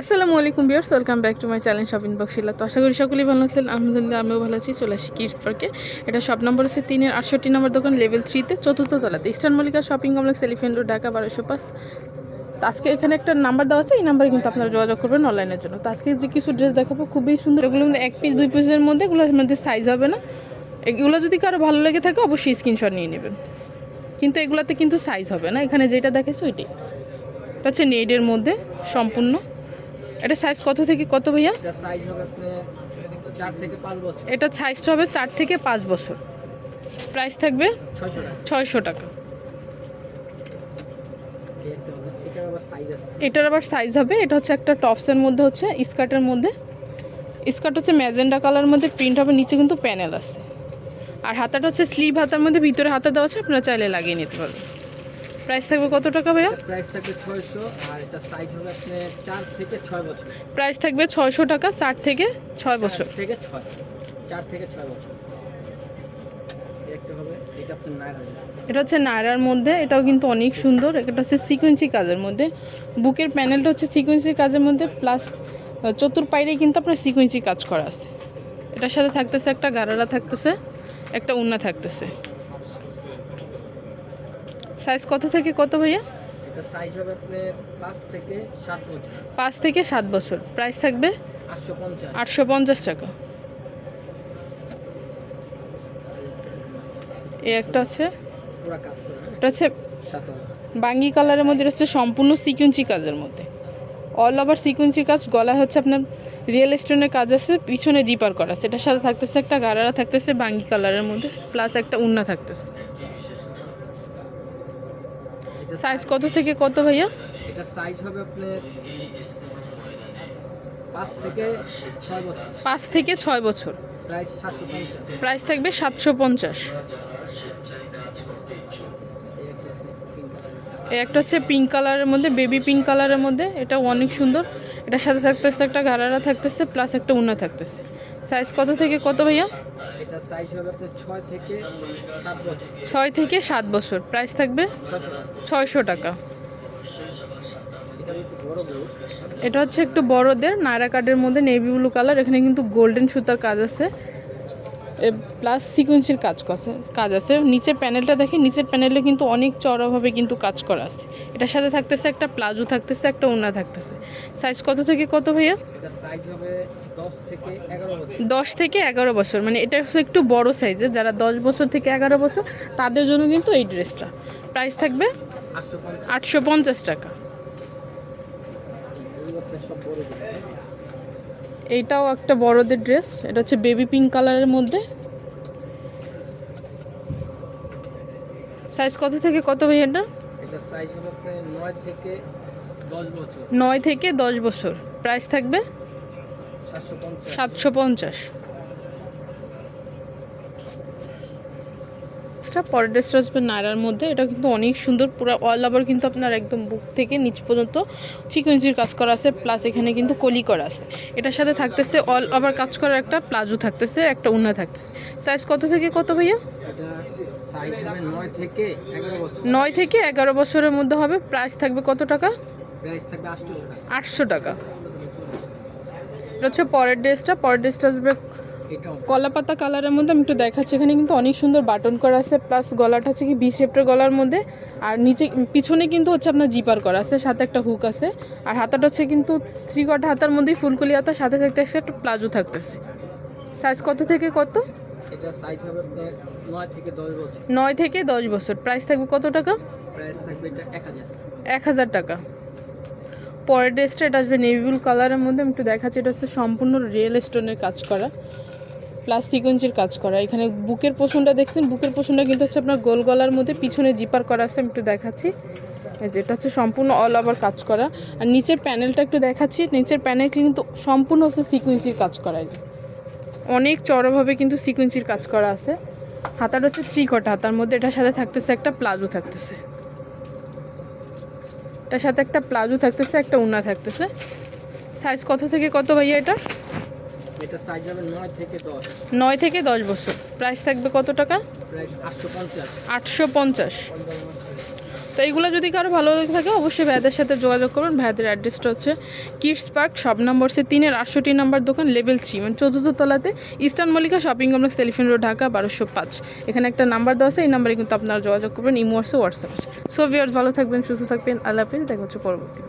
আসসালামু আলাইকুম বিয়ার্স welcome back to my channel shopping বক্সিলা তো আশা করি সকলেই ভালো আছেন। আলহামদুলিল্লাহ, আমিও ভালো আছি। চলে আসি কিডস পার্কে এটা শপ নম্বর হচ্ছে তিনের আটষট্টি নম্বর দোকান লেভেল থ্রিতে চতুর্থ তলাতে। Eastern Mallika shopping complex Elephant Road Dhaka বারোশো পাঁচ। আজকে এখানে একটা নাম্বার দেওয়া আছে। এই নাম্বারে কিন্তু আপনারা যোগাযোগ করবেন অনলাইনের জন্য। তো আজকে যে কিছু ড্রেস দেখাবো, খুবই সুন্দর। এগুলো কিন্তু এক পিস দুই পিসের মধ্যে, এগুলোর মধ্যে সাইজ হবে না। এগুলো যদি কারও ভালো লেগে থাকে, অবশ্যই স্ক্রিনশট নিয়ে নেবেন। কিন্তু এগুলাতে কিন্তু সাইজ হবে না। এখানে যেটা দেখেছ ওইটি হচ্ছে নেডের মধ্যে, সম্পূর্ণ। এটা সাইজ কত থেকে কত ভাইয়া? এটা সাইজ হবে চার থেকে পাঁচ বছর। সাইজটা হবে চার থেকে পাঁচ বছর। প্রাইস থাকবে ছয়শো টাকা। এটার আবার সাইজ হবে এটা হচ্ছে একটা টপসের মধ্যে হচ্ছে স্কার্টের মধ্যে। স্কার্ট হচ্ছে ম্যাজেন্ডা কালার মধ্যে প্রিন্ট হবে নিচে কিন্তু প্যানেল আছে। আর হাতাটা হচ্ছে স্লিভ হাতার মধ্যে ভিতরে হাতা দেওয়া আছে আপনারা চাইলে লাগিয়ে নিতে পারবেন। প্রাইস থাকবে কত টাকা ভাইয়া? প্রাইস থাকবে ছয়শো আর এটা সাইজ হবে আপনার চার থেকে ছয় বছর। প্রাইস থাকবে ছয়শো টাকা চার থেকে ছয় বছর। থেকে ছয় চার থেকে ছয় বছর। এই এটা হচ্ছে নায়রার মধ্যে এটাও কিন্তু অনেক সুন্দর। এটা হচ্ছে সিকুয়েন্সি কাজের মধ্যে। বুকের প্যানেলটা হচ্ছে সিকুয়েন্সির কাজের মধ্যে প্লাস চতুর পাইরেই কিন্তু আপনার সিকুয়েন্সি কাজ করা আছে। এটার সাথে থাকতেছে একটা গারারা থাকতেছে একটা উন্না থাকতেছে। সাইজ কত থেকে কত ভাইয়া? সাইজ হবে পাঁচ থেকে সাত বছর। পাঁচ থেকে সাত বছর। প্রাইস থাকবে? আটশো পঞ্চাশ। টাকা। এ একটা হচ্ছে পুরা এটা হচ্ছে বাঙ্গি কালারের মধ্যে হচ্ছে সম্পূর্ণ সিকুয়েন্সি কাজের মধ্যে। অল ওভার সিকুয়েন্সি কাজ গলায় হচ্ছে আপনার রিয়েল স্টোনের কাজ আছে পিছনে জিপার করা আছে। এটার সাথে থাকতেছে একটা গারারা থাকতেছে বাঙ্গি কালারের মধ্যে প্লাস একটা উন্না থাকতেছে। সাইজ কত থেকে কত ভাইয়া? এটা সাইজ হবে আপনার পাঁচ থেকে ছয় বছর। পাঁচ থেকে ছয় বছর। প্রাইস সাতশো প্রাইস থাকবে সাতশো পঞ্চাশ। একটা হচ্ছে পিঙ্ক কালারের মধ্যে বেবি পিঙ্ক কালারের মধ্যে এটা অনেক সুন্দর। এটার সাথে থাকতেছে একটা গালারা থাকতেছে প্লাস একটা উন্না থাকতেছে। সাইজ কত থেকে কত ভাইয়া? ছয় থেকে সাত বছর। প্রাইস থাকবে? ছয়শো টাকা। এটা হচ্ছে একটু বড়দের নায়রা কার্ডের মধ্যে নেভি ব্লু কালার এখানে কিন্তু গোল্ডেন সুতার কাজ আছে। প্লাস সিকুয়েন্সির কাজ আছে কাজ আছে। নিচের প্যানেলটা দেখে নিচের প্যানেলে কিন্তু অনেক চড়াভাবে কিন্তু কাজ করা আছে। এটার সাথে থাকতেছে একটা প্লাজো থাকতেছে একটা ওনা থাকতেছে। সাইজ কত থেকে কত ভাইয়া? দশ থেকে এগারো বছর। মানে এটা হচ্ছে একটু বড় সাইজের যারা দশ বছর থেকে এগারো বছর তাদের জন্য কিন্তু এই ড্রেসটা প্রাইস থাকবে আটশো পঞ্চাশ। টাকা। এইটাও একটা বড়দের ড্রেস এটা হচ্ছে বেবি পিঙ্ক কালারের মধ্যে। সাইজ কত থেকে কত ভাই এটা? এটা সাইজ হলো প্রায় 9 থেকে 10 বছর। 9 থেকে 10 বছর। প্রাইস থাকবে? 750 750 এক্সট্রা ড্রেসটা স্ট্রাচবে নায়রার মধ্যে। এটা কিন্তু অনেক সুন্দর, পুরো অল ওভার কিন্তু আপনার একদম বুক থেকে নিচ পর্যন্ত চিকুইঞ্চির কাজ করা আছে প্লাস এখানে কিন্তু কলি করা আছে। এটার সাথে থাকতেছে অল ওভার কাজ করার একটা প্লাজো থাকতেছে, একটা উন্না থাকতেছে। সাইজ কত থেকে কত ভাইয়া? নয় থেকে এগারো বছরের মধ্যে হবে। প্রাইস থাকবে কত টাকা? আটশো টাকা। এটা হচ্ছে পরের ড্রেসটা পরের ড্রেসটা আসবে কলাপাতা কালারের মধ্যে আমি একটু দেখাচ্ছি। এখানে কিন্তু অনেক সুন্দর বাটন করা আছে প্লাস গলাটা হচ্ছে কি বি শেপটার গলার মধ্যে। আর নিচে পিছনে কিন্তু হচ্ছে আপনার জিপার করা আছে সাথে একটা হুক আছে। আর হাতাটা হচ্ছে কিন্তু থ্রি কট হাতার মধ্যেই ফুলকলি হাতা সাথে থাকতেছে একটা প্লাজো থাকতেছে। সাইজ কত থেকে কত? এটা সাইজ হবে নয় থেকে দশ বছর। নয় থেকে দশ বছর। প্রাইস থাকবে কত টাকা? প্রাইস থাকবে এটা এক হাজার। এক হাজার টাকা। পরের ড্রেসটা এটা আসবে নেভি ব্লু কালারের মধ্যে আমি একটু দেখাচ্ছি। এটা হচ্ছে সম্পূর্ণ রিয়েল স্টোনের কাজ করা। প্লাস সিকোয়েন্সের কাজ করা। এখানে বুকের পোষণটা দেখছেন? বুকের পোষণটা কিন্তু হচ্ছে আপনার গোল গলার মধ্যে, পিছনে জিপার করা আছে, আমি একটু দেখাচ্ছি। এই যে, এটা হচ্ছে সম্পূর্ণ অল ওভার কাজ করা। আর নিচের প্যানেলটা একটু দেখাচ্ছি। নিচের প্যানেল কিন্তু সম্পূর্ণ হচ্ছে সিকোয়েন্সির কাজ করা যে। অনেক চড়াভাবে কিন্তু সিকোয়েন্সির কাজ করা আছে। হাতাটা হচ্ছে থ্রি কটা হাতার মধ্যে, এটার সাথে থাকতেছে একটা প্লাজো থাকতেছে। এটার সাথে একটা প্লাজো থাকতেছে, একটা উন্না থাকতেছে। সাইজ কত থেকে কত ভাইয়া এটা এটা সাইজ হবে নয় থেকে দশ। থেকে বছর। প্রাইস থাকবে কত টাকা? প্রাইস আটশো পঞ্চাশ। তো এইগুলো যদি কারও ভালো লেগে থাকে অবশ্যই ভাইয়াদের সাথে যোগাযোগ করুন। ভাইয়াদের অ্যাড্রেসটা হচ্ছে কিডস পার্ক সব নম্বর সে তিনের আটষট্টি নম্বর দোকান লেভেল থ্রি মানে চতুর্থ তলাতে Eastern Mallika shopping complex Elephant Road Dhaka বারোশো পাঁচ। এখানে একটা নাম্বার দেওয়া আছে এই নাম্বারে কিন্তু আপনারা যোগাযোগ করবেন ইমো আছে হোয়াটসঅ্যাপ আছে। সো ভালো থাকবেন সুস্থ থাকবেন আল্লাহ হাফিজ দেখা হচ্ছে পরবর্তী।